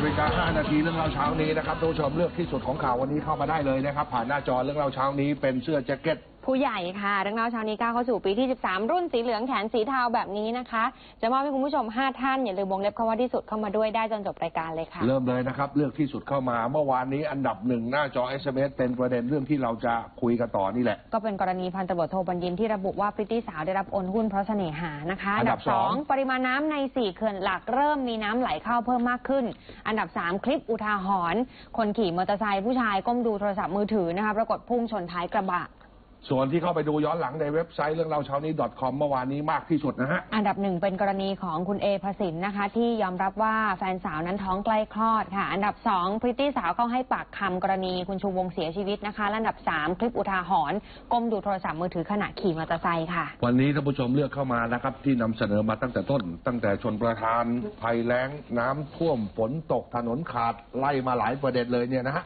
นาฬิกา5นาทีเรื่องเราวเช้านี้นะครับท่านผู้ชมเลือกที่สุดของข่าววันนี้เข้ามาได้เลยนะครับ ผ่านหน้าจอเรื่องเราวเช้านี้เป็นเสื้อแจ็คเก็ต ผู้ใหญ่ค่ะเรื่องราวเช้านี้ก้าวเข้าสู่ปีที่ 13 รุ่นสีเหลืองแขนสีเทาแบบนี้นะคะ จะมอบให้คุณผู้ชม 5 ท่าน อย่าลืมวงเล็บคำว่าที่สุดเข้ามาด้วยได้จนจบรายการเลยค่ะ เริ่มเลยนะครับ เลือกที่สุดเข้ามาเมื่อวานนี้อันดับหนึ่งหน้าจอ SMS เป็นประเด็นเรื่องที่เราจะคุยกันต่อนี่แหละ ก็เป็นกรณีพันตำรวจโทบัญญินที่ระบุว่าพริตตี้สาวได้รับโอนหุ้นเพราะเสน่หานะคะอันดับสองปริมาณน้ำใน4เขื่อนหลักเริ่มมีน้ำไหลเข้าเพิ่มมากขึ้น อันดับ3คลิปอุทาหรณ์คนขี่มอเตอร์ไซค์ผู้ชายก้มดูโทรศัพท์มือถือนะคะปรากฏพุ่งชนท้ายกระบะ ส่วนที่เข้าไปดูย้อนหลังในเว็บไซต์เรื่องเราวเช้านี้ .com เมื่อวานนี้มากที่สุดนะฮะ อันดับหนึ่งเป็นกรณีของคุณเอพสินนะคะ ที่ยอมรับว่าแฟนสาวนั้นท้องใกล้คลอดค่ะ อันดับสองพริตตี้สาวเข้าให้ปากคำกรณีคุณชูวงเสียชีวิตนะคะและอันดับสามคลิปอุทาหรณ์ก้มดูโทรศัพท์มือถือขณะขี่มอเตอร์ไซค์ค่ะ วันนี้ท่านผู้ชมเลือกเข้ามานะครับที่นำเสนอมาตั้งแต่ต้น ตั้งแต่ชนประทานภัยแล้งน้ำท่วมฝนตกถนนขาดไล่มาหลายประเด็นเลยเนี่ยนะฮะ